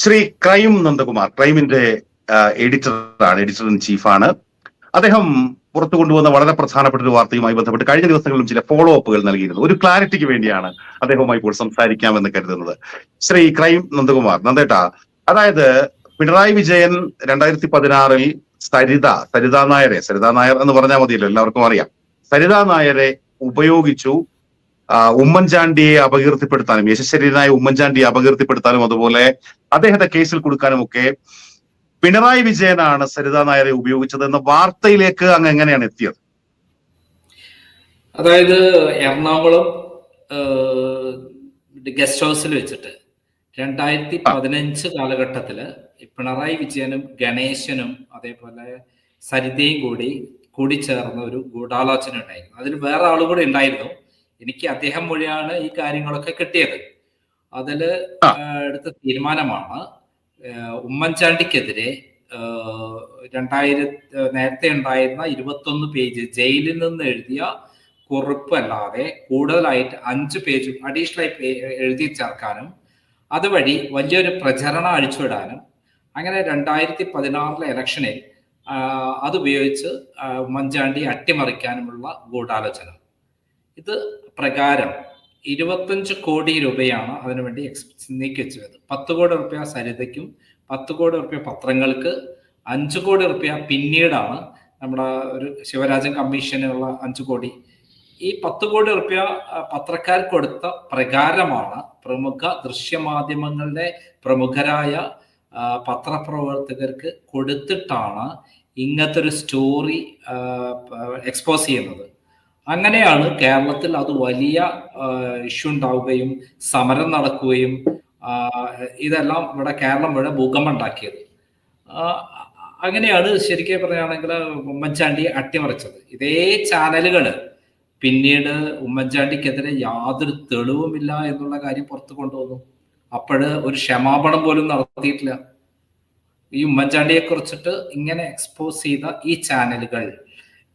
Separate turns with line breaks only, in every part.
Shri crime Nandakumar ക്രൈമിന്റെ എഡിറ്ററാണ് editor in ചീഫാണ് അദ്ദേഹം പുറത്തു കൊണ്ടുവന്ന വളരെ പ്രധാനപ്പെട്ട ഒരു വാർത്തയുമായി ബന്ധപ്പെട്ട് കഴിഞ്ഞ ദിവസങ്ങളിലും ചില ഫോളോ അപ്പുകൾ നൽകിയിരുന്നു. ഒരു ക്ലാരിറ്റിക്ക് വേണ്ടിയാണ് അദ്ദേഹവുമായി ഇപ്പോൾ സംസാരിക്കാമെന്ന് കരുതുന്നത്. ശ്രീ ക്രൈം നന്ദകുമാർ നന്ദേട്ടാ അതായത് പിണറായി വിജയൻ രണ്ടായിരത്തി പതിനാറിൽ സരിത സരിതാ നായരെ സരിതാ നായർ എന്ന് പറഞ്ഞാൽ മതിയല്ലോ എല്ലാവർക്കും അറിയാം. സരിതാ നായരെ ഉപയോഗിച്ചു ഉമ്മൻചാണ്ടിയെ അപകീർത്തിപ്പെടുത്താനും യശശരീരനായ ഉമ്മൻചാണ്ടിയെ അപകീർത്തിപ്പെടുത്താനും അതുപോലെ അദ്ദേഹത്തെ കേസിൽ കൊടുക്കാനും ഒക്കെ പിണറായി വിജയനാണ് സരിതാ നായരെ ഉപയോഗിച്ചത് എന്ന വാർത്തയിലേക്ക് അങ്ങ് എങ്ങനെയാണ് എത്തിയത്?
അതായത് എറണാകുളം ഗസ്റ്റ് ഹൗസിൽ വെച്ചിട്ട് രണ്ടായിരത്തി പതിനഞ്ച് കാലഘട്ടത്തിൽ പിണറായി വിജയനും ഗണേശനും അതേപോലെ സരിതയും കൂടി കൂടി ചേർന്ന ഒരു ഗൂഢാലോചന ഉണ്ടായിരുന്നു. അതിൽ വേറെ ആളുകൂടെ ഉണ്ടായിരുന്നു. എനിക്ക് അദ്ദേഹം വഴിയാണ് ഈ കാര്യങ്ങളൊക്കെ കിട്ടിയത്.
ആ,
എടുത്ത തീരുമാനമാണ് ഉമ്മൻചാണ്ടിക്കെതിരെ രണ്ടായിരത്തി നേരത്തെ ഉണ്ടായിരുന്ന ഇരുപത്തൊന്ന് പേജ് ജയിലിൽ നിന്ന് എഴുതിയ കുറിപ്പ് അല്ലാതെ കൂടുതലായിട്ട് അഞ്ച് പേജും അഡീഷണലായി എഴുതി ചേർക്കാനും അതുവഴി വലിയൊരു പ്രചരണം അഴിച്ചുവിടാനും അങ്ങനെ രണ്ടായിരത്തി പതിനാറിലെ ഇലക്ഷനിൽ അതുപയോഗിച്ച് ഉമ്മൻചാണ്ടി അട്ടിമറിക്കാനുമുള്ള ഗൂഢാലോചന ഇത് പ്രകാരം ഇരുപത്തഞ്ച് കോടി രൂപയാണ് അതിനുവേണ്ടി എക്സ് നീക്കി വെച്ചത്. പത്ത് കോടി റുപ്യ സരിതയ്ക്കും പത്ത് കോടി റുപ്യ പത്രങ്ങൾക്ക് അഞ്ച് കോടി റുപ്യ പിന്നീടാണ് നമ്മുടെ ഒരു ശിവരാജൻ കമ്മീഷനുള്ള അഞ്ച് കോടി. ഈ പത്ത് കോടി റുപ്യ പത്രക്കാർ കൊടുത്ത പ്രകാരമാണ് പ്രമുഖ ദൃശ്യമാധ്യമങ്ങളുടെ പ്രമുഖരായ പത്രപ്രവർത്തകർക്ക് കൊടുത്തിട്ടാണ് ഇങ്ങനത്തെ ഒരു സ്റ്റോറി എക്സ്പോസ് ചെയ്യുന്നത്. അങ്ങനെയാണ് കേരളത്തിൽ അത് വലിയ ഇഷ്യൂ ഉണ്ടാവുകയും സമരം നടക്കുകയും ഇതെല്ലാം ഇവിടെ കേരളം മുഴുവൻ ഭൂകമ്പം ഉണ്ടാക്കിയത്. ആ, അങ്ങനെയാണ് ശരിക്കും പറയുകയാണെങ്കിൽ ഉമ്മൻചാണ്ടി അട്ടിമറിച്ചത്. ഇതേ ചാനലുകൾ പിന്നീട് ഉമ്മൻചാണ്ടിക്കെതിരെ യാതൊരു തെളിവുമില്ല എന്നുള്ള കാര്യം പുറത്തു കൊണ്ടുവന്നു. അപ്പോഴ് ഒരു ക്ഷമാപണം പോലും നടത്തിയിട്ടില്ല. ഈ ഉമ്മൻചാണ്ടിയെ കുറിച്ചിട്ട് ഇങ്ങനെ എക്സ്പോസ് ചെയ്ത ഈ ചാനലുകൾ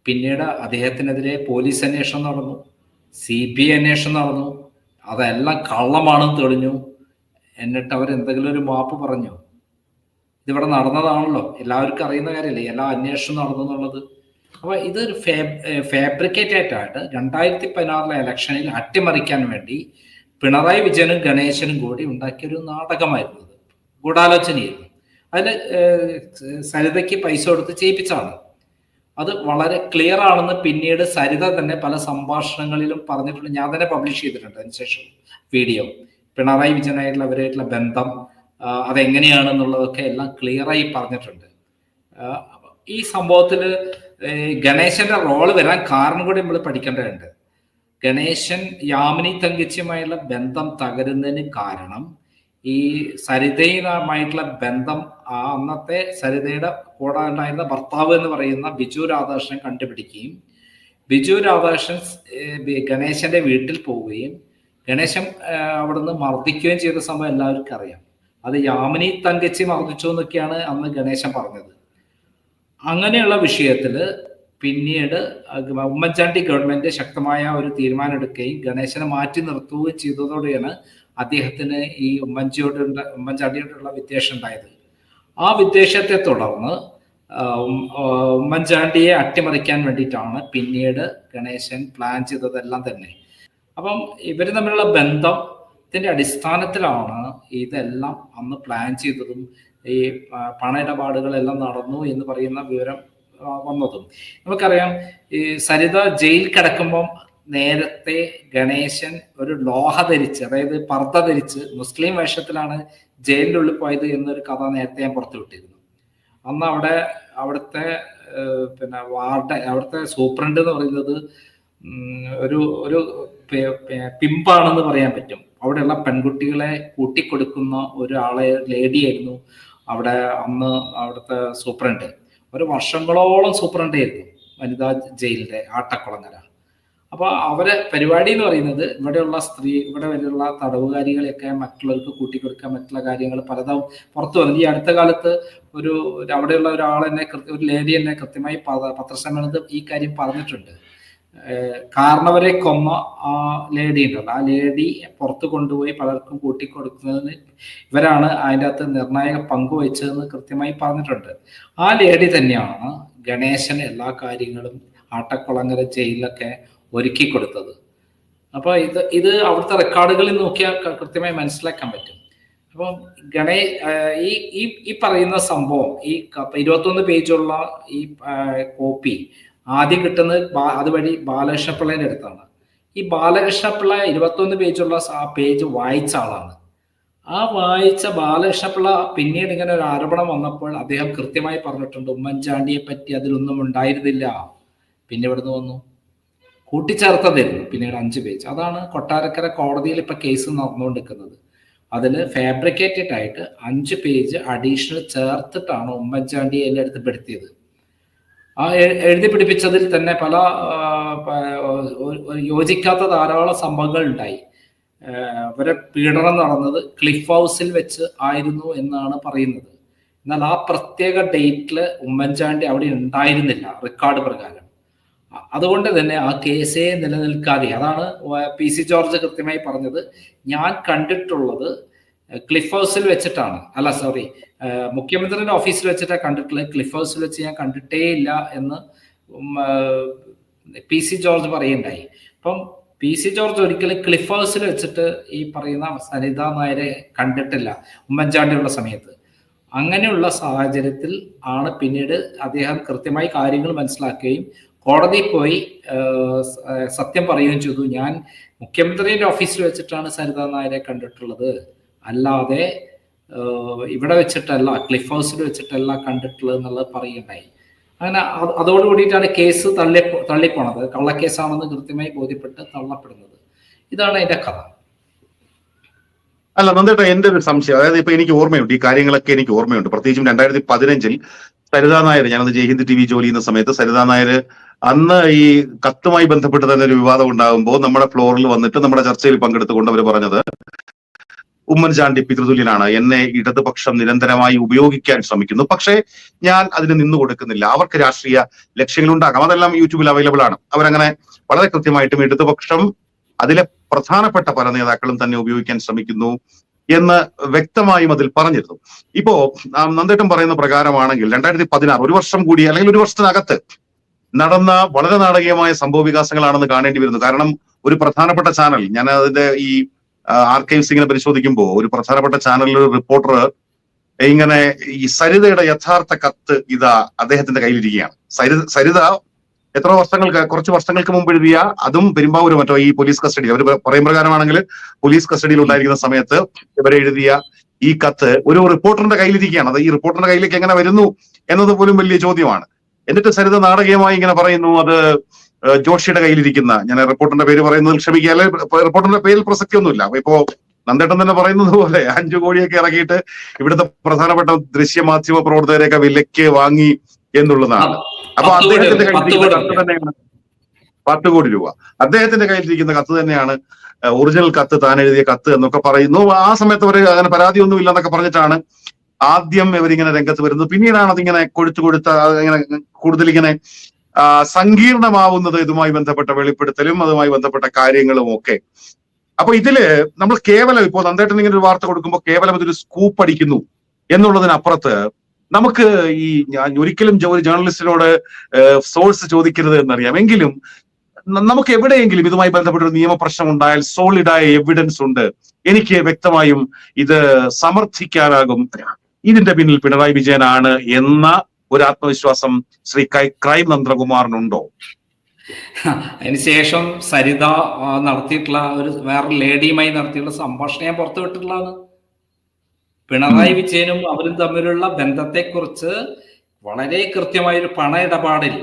പിന്നീട് അദ്ദേഹത്തിനെതിരെ പോലീസ് അന്വേഷണം നടന്നു. സി ബി ഐ അന്വേഷണം നടന്നു. അതെല്ലാം കള്ളമാണെന്ന് തെളിഞ്ഞു. എന്നിട്ട് അവർ എന്തെങ്കിലും ഒരു മാപ്പ് പറഞ്ഞു. ഇതിവിടെ നടന്നതാണല്ലോ. എല്ലാവർക്കും അറിയുന്ന കാര്യമല്ലേ? എല്ലാ അന്വേഷണം നടന്നു എന്നുള്ളത്. അപ്പൊ ഇതൊരു ഫാബ്രിക്കേറ്റഡ് ആയിട്ട് രണ്ടായിരത്തി പതിനാറിലെ ഇലക്ഷനിൽ അട്ടിമറിക്കാൻ വേണ്ടി പിണറായി വിജയനും ഗണേശനും കൂടി ഉണ്ടാക്കിയ ഒരു നാടകമായിരുന്നു ഗൂഢാലോചനയായിരുന്നു. അതിൽ സരിതയ്ക്ക് പൈസ കൊടുത്ത് ചെയ്യിപ്പിച്ചാണ് അത് വളരെ ക്ലിയർ ആണെന്ന് പിന്നീട് സരിത തന്നെ പല സംഭാഷണങ്ങളിലും പറഞ്ഞിട്ടുണ്ട്. ഞാൻ തന്നെ പബ്ലിഷ് ചെയ്തിട്ടുണ്ട് അതിനുശേഷം വീഡിയോ പിണറായി വിജയനായിട്ടുള്ള അവരായിട്ടുള്ള ബന്ധം അതെങ്ങനെയാണെന്നുള്ളതൊക്കെ എല്ലാം ക്ലിയറായി പറഞ്ഞിട്ടുണ്ട്. ഈ സംഭവത്തിൽ ഗണേശന്റെ റോൾ വരാൻ കാരണം കൂടി നമ്മൾ പഠിക്കേണ്ടതുണ്ട്. ഗണേശൻ യാമിനി തങ്കച്ചിയുമായുള്ള ബന്ധം തകരുന്നതിന് കാരണം ഈ സരിതയുമായിട്ടുള്ള ബന്ധം ആ അന്നത്തെ സരിതയുടെ കൂടെ ഉണ്ടായിരുന്ന ഭർത്താവ് എന്ന് പറയുന്ന ബിജു രാധാകൃഷ്ണൻ കണ്ടുപിടിക്കുകയും ബിജു രാധാകൃഷ്ണൻ ഗണേശന്റെ വീട്ടിൽ പോവുകയും ഗണേശൻ അവിടുന്ന് മർദ്ദിക്കുകയും ചെയ്ത സംഭവം എല്ലാവർക്കും അറിയാം. അത് യാമിനി തങ്കച്ചി മർദ്ദിച്ചു എന്നൊക്കെയാണ് അന്ന് ഗണേശൻ പറഞ്ഞത്. അങ്ങനെയുള്ള വിഷയത്തിൽ പിന്നീട് ഉമ്മൻചാണ്ടി ഗവൺമെന്റ് ശക്തമായ ഒരു തീരുമാനം എടുക്കുകയും ഗണേശനെ മാറ്റി നിർത്തുകയും ചെയ്തതോടെയാണ് അദ്ദേഹത്തിന് ഈ ഉമ്മൻചിയോടുള്ള ഉമ്മൻചാണ്ടിയോടുള്ള വിദ്വേഷം ഉണ്ടായത്. ആ വിദ്വേഷത്തെ തുടർന്ന് ഉമ്മൻചാണ്ടിയെ അട്ടിമറിക്കാൻ വേണ്ടിയിട്ടാണ് പിന്നീട് ഗണേശൻ പ്ലാൻ ചെയ്തതെല്ലാം തന്നെ. അപ്പം ഇവർ തമ്മിലുള്ള ബന്ധത്തിന്റെ അടിസ്ഥാനത്തിലാണ് ഇതെല്ലാം അന്ന് പ്ലാൻ ചെയ്തതും ഈ പണ ഇടപാടുകളെല്ലാം നടന്നു എന്ന് പറയുന്ന വിവരം വന്നതും. നമുക്കറിയാം ഈ സരിത ജയിൽ കിടക്കുമ്പം നേരത്തെ ഗണേശൻ ഒരു ലോഹ ധരിച്ച് അതായത് പർദ്ദ ധരിച്ച് മുസ്ലിം വേഷത്തിലാണ് ജയിലിന്റെ ഉള്ളിൽ പോയത് എന്നൊരു കഥ നേരത്തെ ഞാൻ പുറത്തു വിട്ടിരുന്നു. അന്ന് അവിടെ അവിടുത്തെ പിന്നെ വാർഡ് അവിടുത്തെ സൂപ്രണ്ട് എന്ന് പറയുന്നത് ഒരു ഒരു പിമ്പാണെന്ന് പറയാൻ പറ്റും. അവിടെയുള്ള പെൺകുട്ടികളെ കൂട്ടിക്കൊടുക്കുന്ന ഒരാളെ ലേഡിയായിരുന്നു അവിടെ അന്ന് അവിടുത്തെ സൂപ്രണ്ട്. ഒരു വർഷങ്ങളോളം സൂപ്രണ്ട് ആയിരുന്നു വനിതാ ജയിലിന്റെ ആട്ടക്കുളങ്ങര. അപ്പൊ അവരെ പരിപാടി എന്ന് പറയുന്നത് ഇവിടെയുള്ള സ്ത്രീ ഇവിടെ വരെയുള്ള തടവുകാരികളെയൊക്കെ മറ്റുള്ളവർക്ക് കൂട്ടിക്കൊടുക്കാൻ മറ്റുള്ള കാര്യങ്ങൾ പലതും പുറത്തു വന്നു ഈ അടുത്ത കാലത്ത് ഒരു അവിടെയുള്ള ഒരാൾ എന്നെ ഒരു ലേഡി എന്നെ കൃത്യമായി പത്രസമ്മേളനത്തിൽ ഈ കാര്യം പറഞ്ഞിട്ടുണ്ട്. കാരണവരെ കൊന്ന ആ ലേഡി ഉണ്ടല്ലോ. ആ ലേഡി പുറത്തു കൊണ്ടുപോയി പലർക്കും കൂട്ടിക്കൊടുക്കുന്നതിന് ഇവരാണ് അതിന്റെ അകത്ത് നിർണായക പങ്ക് വഹിച്ചതെന്ന് കൃത്യമായി പറഞ്ഞിട്ടുണ്ട്. ആ ലേഡി തന്നെയാണ് ഗണേശന് എല്ലാ കാര്യങ്ങളും ആട്ടക്കുളങ്ങര ജയിലിലൊക്കെ ഒരുക്കി കൊടുത്തത് അപ്പോൾ ഇത് ഇത് അവിടുത്തെ റെക്കോർഡുകളിൽ നോക്കിയാൽ കൃത്യമായി മനസ്സിലാക്കാൻ പറ്റും. അപ്പം ഗണേ ഈ ഈ ഈ പറയുന്ന സംഭവം ഈ ഇരുപത്തൊന്ന് പേജുള്ള ഈ കോപ്പി ആദ്യം കിട്ടുന്നത് അതുവഴി ബാലകൃഷ്ണപിള്ളേന്റെ അടുത്താണ്. ഈ ബാലകൃഷ്ണപിള്ള ഇരുപത്തൊന്ന് പേജുള്ള ആ പേജ് വായിച്ച ആളാണ്. ആ വായിച്ച ബാലകൃഷ്ണപിള്ള പിന്നീട് ഇങ്ങനെ ഒരു ആരോപണം വന്നപ്പോൾ അദ്ദേഹം കൃത്യമായി പറഞ്ഞിട്ടുണ്ട് ഉമ്മൻചാണ്ടിയെ പറ്റി അതിലൊന്നും ഉണ്ടായിരുന്നില്ല. പിന്നെ ഇവിടുന്ന് വന്നു? കൂട്ടിച്ചേർത്തതായിരുന്നു പിന്നീട് അഞ്ച് പേജ്. അതാണ് കൊട്ടാരക്കര കോടതിയിൽ ഇപ്പൊ കേസ് നടന്നുകൊണ്ടിരിക്കുന്നത്. അതിൽ ഫാബ്രിക്കേറ്റഡ് ആയിട്ട് അഞ്ച് പേജ് അഡീഷണൽ ചേർത്തിട്ടാണ് ഉമ്മൻചാണ്ടി എന്നെ അടുത്ത് പെടുത്തിയത്. ആ എഴുതി പിടിപ്പിച്ചതിൽ തന്നെ പല യോജിക്കാത്ത ധാരാളം സംഭവങ്ങൾ ഉണ്ടായി. അവരെ പീഡനം നടന്നത് ക്ലിഫ് ഹൗസിൽ വെച്ച് ആയിരുന്നു എന്നാണ് പറയുന്നത്. എന്നാൽ ആ പ്രത്യേക ഡേറ്റിൽ ഉമ്മൻചാണ്ടി അവിടെ ഉണ്ടായിരുന്നില്ല റെക്കോർഡ് പ്രകാരം. അതുകൊണ്ട് തന്നെ ആ കേസേ നിലനിൽക്കാതെ അതാണ് പി സി ജോർജ് കൃത്യമായി പറഞ്ഞത്. ഞാൻ കണ്ടിട്ടുള്ളത് ക്ലിഫ് ഹൗസിൽ വെച്ചിട്ടാണ്. അല്ല സോറി മുഖ്യമന്ത്രിയുടെ ഓഫീസിൽ വെച്ചിട്ടാണ് കണ്ടിട്ടുള്ളത്. ക്ലിഫ് ഹൗസിൽ വെച്ച് ഞാൻ കണ്ടിട്ടേ ഇല്ല എന്ന് പി സി ജോർജ് പറയുണ്ടായി അപ്പം പി സി ജോർജ് ഒരിക്കലും ക്ലിഫ് ഹൗസിൽ വെച്ചിട്ട് ഈ പറയുന്ന സനിത നായരെ കണ്ടിട്ടില്ല ഉമ്മൻചാണ്ടിയുള്ള സമയത്ത്. അങ്ങനെയുള്ള സാഹചര്യത്തിൽ ആണ് പിന്നീട് അദ്ദേഹം കൃത്യമായി കാര്യങ്ങൾ മനസ്സിലാക്കുകയും കോടതിയിൽ പോയി സത്യം പറയുകയും ചെയ്തു. ഞാൻ മുഖ്യമന്ത്രിയുടെ ഓഫീസിൽ വെച്ചിട്ടാണ് സരിത നായരെ കണ്ടിട്ടുള്ളത്. അല്ലാതെ ഇവിടെ വെച്ചിട്ടല്ല ക്ലിഫ് ഹൗസിൽ വെച്ചിട്ടല്ല കണ്ടിട്ടുള്ളത് എന്നുള്ളത് പറയുകയുണ്ടായി. അങ്ങനെ അതോട് കൂടിയിട്ടാണ് കേസ് തള്ളി തള്ളിപ്പോണത്. കള്ളക്കേസാണെന്ന് കൃത്യമായി ബോധ്യപ്പെട്ട് തള്ളപ്പെടുന്നത്. ഇതാണ് അതിന്റെ കഥ.
അല്ല നന്ദേട്ട എന്റെ ഒരു സംശയം. അതായത് ഇപ്പൊ എനിക്ക് ഓർമ്മയുണ്ട് ഈ കാര്യങ്ങളൊക്കെ എനിക്ക് ഓർമ്മയുണ്ട്. പ്രത്യേകിച്ചും രണ്ടായിരത്തി പതിനഞ്ചിൽ സരിതാ നായർ ഞാനത് ജയ്ഹിന്ദ് ടി വി ജോലി ചെയ്യുന്ന സമയത്ത് സരിതാ നായർ അന്ന് ഈ കത്തുമായി ബന്ധപ്പെട്ട് തന്നെ ഒരു വിവാദം ഉണ്ടാകുമ്പോൾ നമ്മുടെ ഫ്ലോറിൽ വന്നിട്ട് നമ്മുടെ ചർച്ചയിൽ പങ്കെടുത്തുകൊണ്ട് അവർ പറഞ്ഞത് ഉമ്മൻചാണ്ടി പിതൃതുല്യനാണ് എന്നെ ഇടതുപക്ഷം നിരന്തരമായി ഉപയോഗിക്കാൻ ശ്രമിക്കുന്നു. പക്ഷേ ഞാൻ അതിന് നിന്നു കൊടുക്കുന്നില്ല. അവർക്ക് രാഷ്ട്രീയ ലക്ഷ്യങ്ങളുണ്ടാകാം അതെല്ലാം യൂട്യൂബിൽ അവൈലബിൾ ആണ്. അവരങ്ങനെ വളരെ കൃത്യമായിട്ടും ഇടതുപക്ഷം അതിലെ പ്രധാനപ്പെട്ട പല നേതാക്കളും തന്നെ ഉപയോഗിക്കാൻ ശ്രമിക്കുന്നു എന്ന് വ്യക്തമായും അതിൽ പറഞ്ഞിരുന്നു. ഇപ്പോ നന്ദേട്ടം പറയുന്ന പ്രകാരമാണെങ്കിൽ രണ്ടായിരത്തി പതിനാറ് ഒരു വർഷം കൂടി അല്ലെങ്കിൽ ഒരു വർഷത്തിനകത്ത് നടന്ന വളരെ നാടകീയമായ സംഭവ വികാസങ്ങളാണെന്ന് കാണേണ്ടി വരുന്നു. കാരണം ഒരു പ്രധാനപ്പെട്ട ചാനൽ ഞാൻ അതിന്റെ ഈ ആർക്കൈവ്സ് ഇങ്ങനെ പരിശോധിക്കുമ്പോൾ ഒരു പ്രധാനപ്പെട്ട ചാനലിൽ ഒരു റിപ്പോർട്ടർ ഇങ്ങനെ ഈ സരിതയുടെ യഥാർത്ഥ കത്ത് ഇതാ അദ്ദേഹത്തിന്റെ കയ്യിലിരിക്കുകയാണ്. സരിത സരിത എത്ര വർഷങ്ങൾക്ക് കുറച്ച് വർഷങ്ങൾക്ക് മുമ്പ് എഴുതിയ അതും പെരുമ്പാവൂർ മറ്റോ ഈ പോലീസ് കസ്റ്റഡി അവർ പറയും പ്രകാരമാണെങ്കിൽ പോലീസ് കസ്റ്റഡിയിൽ ഉണ്ടായിരിക്കുന്ന സമയത്ത് ഇവരെ എഴുതിയ ഈ കത്ത് ഒരു റിപ്പോർട്ടറിന്റെ കയ്യിലിരിക്കുകയാണ്. അത് ഈ റിപ്പോർട്ടറിന്റെ കയ്യിലേക്ക് എങ്ങനെ വരുന്നു എന്നത് പോലും വലിയ ചോദ്യമാണ്. എന്നിട്ട് സരിത നാടകീയമായി ഇങ്ങനെ പറയുന്നു അത് ജോഷിയുടെ കയ്യിലിരിക്കുന്ന. ഞാൻ റിപ്പോർട്ടറിന്റെ പേര് പറയുന്നതിൽ ക്ഷമിക്കുക. അല്ലെ റിപ്പോർട്ടറിന്റെ പേരിൽ പ്രസക്തിയൊന്നുമില്ല. അപ്പൊ ഇപ്പോ നന്ദേട്ടൻ തന്നെ പറയുന്നത് പോലെ അഞ്ചു കോടിയൊക്കെ ഇറക്കിയിട്ട് ഇവിടുത്തെ പ്രധാനപ്പെട്ട ദൃശ്യമാധ്യമ പ്രവർത്തകരെയൊക്കെ വിലക്ക് വാങ്ങി എന്നുള്ളതാണ്. അപ്പൊ അദ്ദേഹത്തിന്റെ കയ്യിലിരിക്കുന്ന കത്ത് തന്നെയാണ് പത്ത് കോടി രൂപ. അദ്ദേഹത്തിന്റെ കയ്യിലിരിക്കുന്ന കത്ത് തന്നെയാണ് ഒറിജിനൽ കത്ത് താൻ എഴുതിയ കത്ത് എന്നൊക്കെ പറയുന്നു. ആ സമയത്ത് അവർ അങ്ങനെ പരാതിയൊന്നും ഇല്ലെന്നൊക്കെ പറഞ്ഞിട്ടാണ് ആദ്യം ഇവരിങ്ങനെ രംഗത്ത് വരുന്നത്. പിന്നീടാണ് അതിങ്ങനെ കൊഴുത്തു കൊടുത്ത ഇങ്ങനെ കൂടുതൽ ഇങ്ങനെ സങ്കീർണമാവുന്നത് ഇതുമായി ബന്ധപ്പെട്ട വെളിപ്പെടുത്തലും അതുമായി ബന്ധപ്പെട്ട കാര്യങ്ങളും ഒക്കെ. അപ്പൊ ഇതിൽ നമ്മൾ കേവലം ഇപ്പോൾ നന്ദേട്ടൻ ഇങ്ങനെ ഒരു വാർത്ത കൊടുക്കുമ്പോൾ കേവലം ഇതൊരു സ്കൂപ്പ് അടിക്കുന്നു എന്നുള്ളതിനപ്പുറത്ത് നമുക്ക് ഈ ഞാൻ ഒരിക്കലും ഒരു ജേർണലിസ്റ്റിനോട് സോഴ്സ് ചോദിക്കരുത് എന്നറിയാം. എങ്കിലും നമുക്ക് എവിടെയെങ്കിലും ഇതുമായി ബന്ധപ്പെട്ട ഒരു നിയമപ്രശ്നം ഉണ്ടായാൽ സോളിഡായ എവിഡൻസ് ഉണ്ട്. എനിക്ക് വ്യക്തമായും ഇത് സമർത്ഥിക്കാനാകും. ഇതിന്റെ പിന്നിൽ പിണറായി വിജയനാണ് എന്ന ഒരു ആത്മവിശ്വാസം ശ്രീ കൈ- ക്രൈം നന്ദകുമാറിനുണ്ടോ
അതിനുശേഷം സരിത നടത്തിയിട്ടുള്ള ഒരു വേറെ ലേഡിയുമായി നടത്തിയിട്ടുള്ള സംഭാഷണം ഞാൻ പുറത്തു വിട്ടിട്ടുള്ളതാണ്. പിണറായി വിജയനും അവരും തമ്മിലുള്ള ബന്ധത്തെക്കുറിച്ച് വളരെ കൃത്യമായ ഒരു പണ ഇടപാടിൽ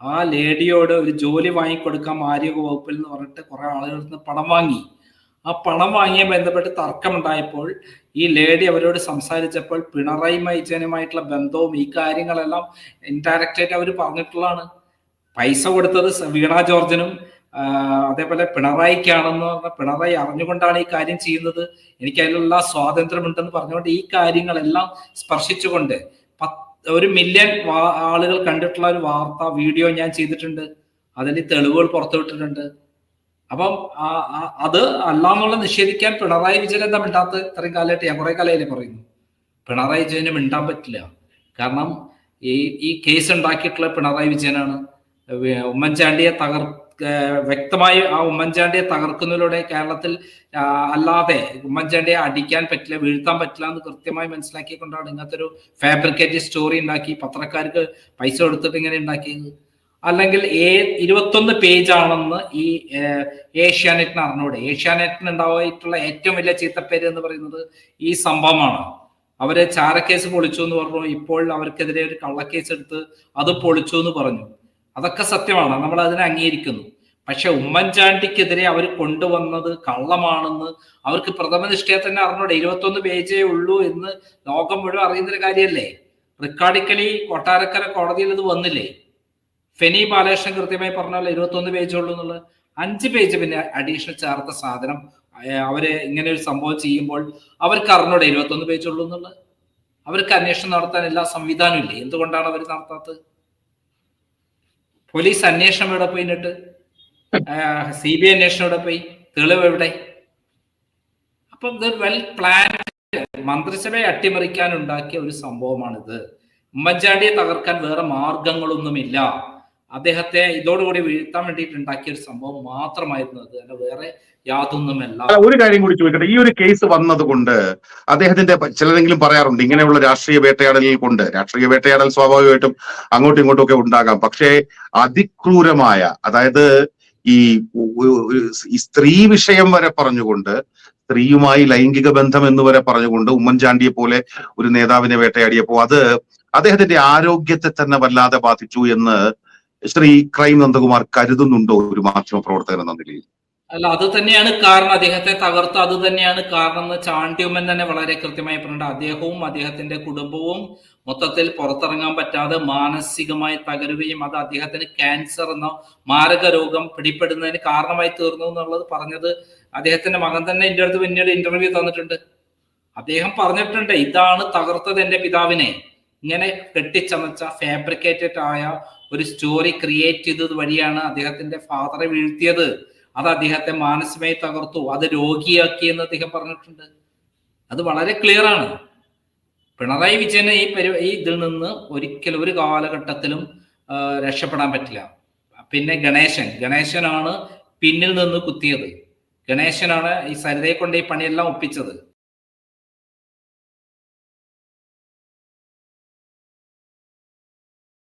ആ ലേഡിയോട് ഒരു ജോലി വാങ്ങിക്കൊടുക്കാം ആരോഗ്യ വകുപ്പിൽ എന്ന് പറഞ്ഞിട്ട് കുറെ ആളുകളിൽ നിന്ന് പണം വാങ്ങി. ആ പണം വാങ്ങിയ ബന്ധപ്പെട്ട് തർക്കമുണ്ടായപ്പോൾ ഈ ലേഡി അവരോട് സംസാരിച്ചപ്പോൾ പിണറായി മൈജനുമായിട്ടുള്ള ബന്ധവും ഈ കാര്യങ്ങളെല്ലാം ഇൻഡയറക്റ്റായിട്ട് അവർ പറഞ്ഞിട്ടുള്ളതാണ്. പൈസ കൊടുത്തത് വീണ ജോർജിനും അതേപോലെ പിണറായിക്കാണെന്ന് പറഞ്ഞ പിണറായി അറിഞ്ഞുകൊണ്ടാണ് ഈ കാര്യം ചെയ്യുന്നത്. എനിക്ക് അതിലുള്ള സ്വാതന്ത്ര്യമുണ്ടെന്ന് പറഞ്ഞുകൊണ്ട് ഈ കാര്യങ്ങളെല്ലാം സ്പർശിച്ചുകൊണ്ട് ഒരു മില്യൺ ആളുകൾ കണ്ടിട്ടുള്ള ഒരു വാർത്ത വീഡിയോ ഞാൻ ചെയ്തിട്ടുണ്ട്. അതിൽ തെളിവുകൾ പുറത്തുവിട്ടിട്ടുണ്ട്. അപ്പം അത് അല്ലാന്നുള്ള നിഷേധിക്കാൻ പിണറായി വിജയൻ എന്താ മിണ്ടാത്ത? ഇത്രയും കാലമായിട്ട് ഞാൻ കുറെ കാലമായില്ലേ പറയുന്നു. പിണറായി വിജയന് മിണ്ടാൻ പറ്റില്ല. കാരണം ഈ ഈ കേസ് ഉണ്ടാക്കിയിട്ടുള്ള പിണറായി വിജയനാണ്. ഉമ്മൻചാണ്ടിയെ തകർ വ്യക്തമായി ആ ഉമ്മൻചാണ്ടിയെ തകർക്കുന്നതിലൂടെ കേരളത്തിൽ അല്ലാതെ ഉമ്മൻചാണ്ടിയെ അടിക്കാൻ പറ്റില്ല വീഴ്ത്താൻ പറ്റില്ല എന്ന് കൃത്യമായി മനസ്സിലാക്കിക്കൊണ്ടാണ് ഇങ്ങനത്തെ ഒരു ഫാബ്രിക്കേറ്റഡ് സ്റ്റോറി ഉണ്ടാക്കി പത്രക്കാർക്ക് പൈസ കൊടുത്തിട്ട് ഇങ്ങനെ ഉണ്ടാക്കിയത്. അല്ലെങ്കിൽ ഏ ഇരുപത്തൊന്ന് പേജ് ആണെന്ന് ഈ ഏഷ്യാനെറ്റിന് അറിഞ്ഞൂടെ. ഏഷ്യാനെറ്റിന് ഉണ്ടായിട്ടുള്ള ഏറ്റവും വലിയ ചീത്തപ്പേര് എന്ന് പറയുന്നത് ഈ സംഭവമാണ്. അവർ ചാരക്കേസ് പൊളിച്ചു എന്ന് പറഞ്ഞു. ഇപ്പോൾ അവർക്കെതിരെ ഒരു കള്ളക്കേസ് എടുത്ത് അത് പൊളിച്ചു എന്ന് പറഞ്ഞു. അതൊക്കെ സത്യമാണ്. നമ്മൾ അതിനെ അംഗീകരിക്കുന്നു. പക്ഷെ ഉമ്മൻചാണ്ടിക്കെതിരെ അവർ കൊണ്ടുവന്നത് കള്ളമാണെന്ന് അവർക്ക് പ്രഥമ നിഷ്ഠയെ തന്നെ അറിഞ്ഞൂടെ. ഇരുപത്തൊന്ന് പേജേ ഉള്ളൂ എന്ന് ലോകം മുഴുവൻ അറിയുന്നൊരു കാര്യമല്ലേ റിക്കാർഡിക്കലി കൊട്ടാരക്കര കോടതിയിൽ ഇത് വന്നില്ലേ? ഫെനി ബാലകൃഷ്ണൻ കൃത്യമായി പറഞ്ഞല്ലോ ഇരുപത്തൊന്ന് പേജേ ഉള്ളൂ എന്നുള്ളത്. അഞ്ച് പേജ് പിന്നെ അഡീഷണൽ ചേർത്ത സാധനം അവരെ ഇങ്ങനെ ഒരു സംഭവം ചെയ്യുമ്പോൾ അവർക്ക് അറിഞ്ഞൂടെ ഇരുപത്തൊന്ന് പേജ് ഉള്ളൂ എന്നുള്ളത്? അവർക്ക് അന്വേഷണം നടത്താൻ എല്ലാ സംവിധാനവും ഇല്ലേ? എന്തുകൊണ്ടാണ് അവർ നടത്താത്തത്? പോലീസ് അന്വേഷണം എവിടെ പോയി എന്നിട്ട്? സി ബി ഐ അന്വേഷണം എവിടെ പോയി? തെളിവ് എവിടെ? അപ്പം ഇത് വെൽ പ്ലാൻ മന്ത്രിസഭയെ അട്ടിമറിക്കാൻ ഉണ്ടാക്കിയ ഒരു സംഭവമാണിത്. ഉമ്മൻചാണ്ടിയെ തകർക്കാൻ വേറെ മാർഗങ്ങളൊന്നുമില്ല. അദ്ദേഹത്തെ ഇതോടുകൂടി വീഴ്ത്താൻ വേണ്ടിയിട്ട് ഉണ്ടാക്കിയ ഒരു സംഭവം മാത്രമായിരുന്നു അത്. അല്ല വേറെ യാതൊന്നുമല്ല.
ഒരു കാര്യം കൂടി ചോദിക്കട്ടെ. ഈ ഒരു കേസ് വന്നതുകൊണ്ട് അദ്ദേഹത്തിന്റെ ചിലരെങ്കിലും പറയാറുണ്ട് ഇങ്ങനെയുള്ള രാഷ്ട്രീയ വേട്ടയാടലിൽ കൊണ്ട്. രാഷ്ട്രീയ വേട്ടയാടൽ സ്വാഭാവികമായിട്ടും അങ്ങോട്ടും ഇങ്ങോട്ടും ഒക്കെ ഉണ്ടാകാം. പക്ഷേ അതിക്രൂരമായ അതായത് ഈ സ്ത്രീ വിഷയം വരെ പറഞ്ഞുകൊണ്ട് സ്ത്രീയുമായി ലൈംഗിക ബന്ധം എന്ന് വരെ പറഞ്ഞുകൊണ്ട് ഉമ്മൻചാണ്ടിയെ പോലെ ഒരു നേതാവിനെ വേട്ടയാടിയപ്പോ അത് അദ്ദേഹത്തിന്റെ ആരോഗ്യത്തെ തന്നെ വല്ലാതെ ബാധിച്ചു എന്ന് ശ്രീ ക്രൈം നന്ദകുമാർ കരുതുന്നുണ്ടോ ഒരു മാധ്യമ പ്രവർത്തകൻ എന്ന നിലയിൽ?
അല്ല അത് തന്നെയാണ് കാരണം. അദ്ദേഹത്തെ തകർത്ത്. അത് തന്നെയാണ് കാരണം എന്ന് ചാണ്ടിയുമ്മൻ തന്നെ വളരെ കൃത്യമായി പറഞ്ഞിട്ടുണ്ട്. അദ്ദേഹവും അദ്ദേഹത്തിന്റെ കുടുംബവും മൊത്തത്തിൽ പുറത്തിറങ്ങാൻ പറ്റാതെ മാനസികമായി തകരുകയും അത് അദ്ദേഹത്തിന് ക്യാൻസർ എന്ന മാരക രോഗം പിടിപ്പെടുന്നതിന് കാരണമായി തീർന്നു എന്നുള്ളത് പറഞ്ഞത് അദ്ദേഹത്തിന്റെ മകൻ തന്നെ എന്റെ അടുത്ത് പിന്നീട് ഇന്റർവ്യൂ തന്നിട്ടുണ്ട്. അദ്ദേഹം പറഞ്ഞിട്ടുണ്ട് ഇതാണ് തകർത്തത് എന്റെ പിതാവിനെ. ഇങ്ങനെ കെട്ടിച്ചമച്ച ഫാബ്രിക്കേറ്റഡ് ആയ ഒരു സ്റ്റോറി ക്രിയേറ്റ് ചെയ്തത് വഴിയാണ് അദ്ദേഹത്തിന്റെ ഫാദറെ വീഴ്ത്തിയത്. അത് അദ്ദേഹത്തെ മാനസികമായി തകർത്തു. അത് രോഗിയാക്കി എന്ന് അദ്ദേഹം പറഞ്ഞിട്ടുണ്ട്. അത് വളരെ ക്ലിയർ ആണ്. പിണറായി വിജയന് ഈ പരി ഈ ഇതിൽ നിന്ന് ഒരിക്കലും ഒരു കാലഘട്ടത്തിലും രക്ഷപ്പെടാൻ പറ്റില്ല. പിന്നെ ഗണേശൻ. ഗണേശനാണ് പിന്നിൽ നിന്ന് കുത്തിയത്. ഗണേശനാണ് ഈ സരിതയെ കൊണ്ട് ഈ പണിയെല്ലാം ഒപ്പിച്ചത്.